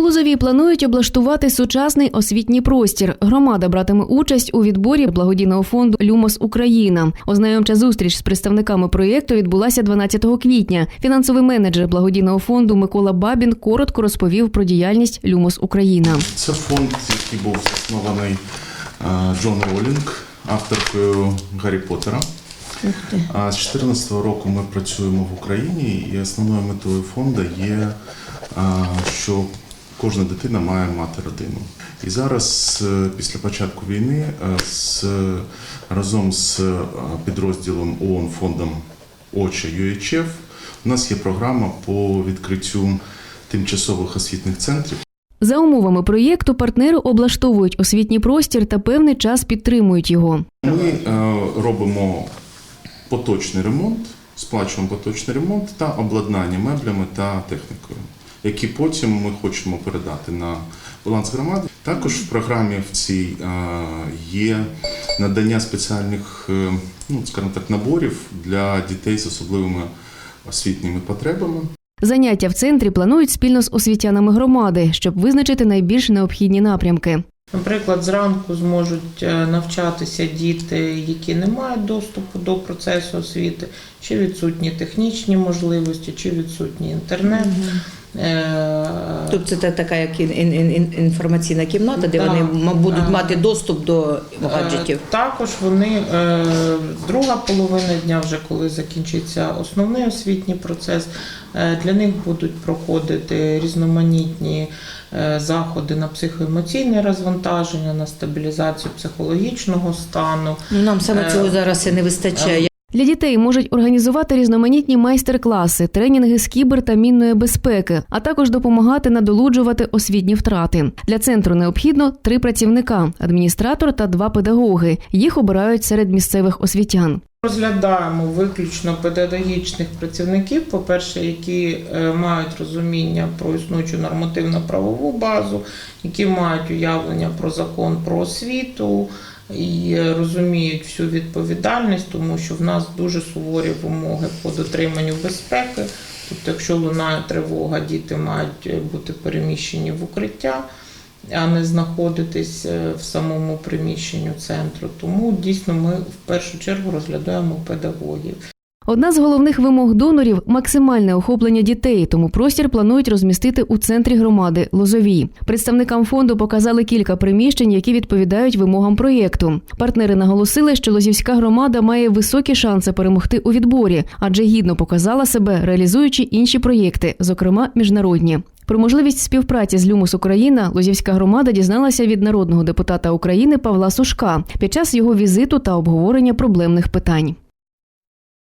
У Лозовій планують облаштувати сучасний освітній простір. Громада братиме участь у відборі благодійного фонду Люмос Україна. Ознайомча зустріч з представниками проєкту відбулася 12 квітня. Фінансовий менеджер благодійного фонду Микола Бабін коротко розповів про діяльність Люмос Україна. Це фонд, який був заснований е, Джон Ролінг, авторкою Гаррі Поттера. А з 2014 року ми працюємо в Україні, і основною метою фонду є, е, що кожна дитина має мати родину. І зараз, е, після початку війни, е, з, разом з е, підрозділом ООН фондом ОЧА UHF у нас є програма по відкриттю тимчасових освітніх центрів. За умовами проєкту партнери облаштовують освітній простір та певний час підтримують його. Ми е, робимо поточний ремонт, сплачуємо поточний ремонт та обладнання меблями та технікою, які потім ми хочемо передати на баланс громади. Також в програмі в цій е, є надання спеціальних, е, ну скажімо так, наборів для дітей з особливими освітніми потребами. Заняття в центрі планують спільно з освітянами громади, щоб визначити найбільш необхідні напрямки. Наприклад, зранку зможуть е, навчатися діти, які не мають доступу до процесу освіти, чи відсутні технічні можливості, чи відсутній інтернет. Е, Тобто це така як ін- ін- ін- інформаційна кімната, де Да. вони будуть мати доступ до гаджетів. Е, Також вони е, друга половина дня, вже коли закінчиться основний освітній процес, для них будуть проходити різноманітні заходи на психоемоційне розвантаження, на стабілізацію психологічного стану. Ну, Нам саме цього зараз і не вистачає. Для дітей можуть організувати різноманітні майстер-класи, тренінги з кібер та мінної безпеки, а також допомагати надолуджувати освітні втрати. Для центру необхідно три працівника: адміністратор та два педагоги. Їх обирають серед місцевих освітян. Розглядаємо виключно педагогічних працівників, по-перше, які е, мають розуміння про існуючу нормативно-правову базу, які мають уявлення про закон про освіту і е, розуміють всю відповідальність, тому що в нас дуже суворі вимоги по дотриманню безпеки. Тобто, якщо лунає тривога, діти мають е, бути переміщені в укриття а не знаходитись е, в самому приміщенню центру. Тому дійсно ми в першу чергу розглядаємо педагогів. Одна з головних вимог донорів максимальне охоплення дітей, тому простір планують розмістити у центрі громади Лозовій. Представникам фонду показали кілька приміщень, які відповідають вимогам проєкту. Партнери наголосили, що Лозівська громада має високі шанси перемогти у відборі, адже гідно показала себе, реалізуючи інші проєкти, зокрема міжнародні. Про можливість співпраці з Люмус Україна Лозівська громада дізналася від народного депутата України Павла Сушка під час його візиту та обговорення проблемних питань.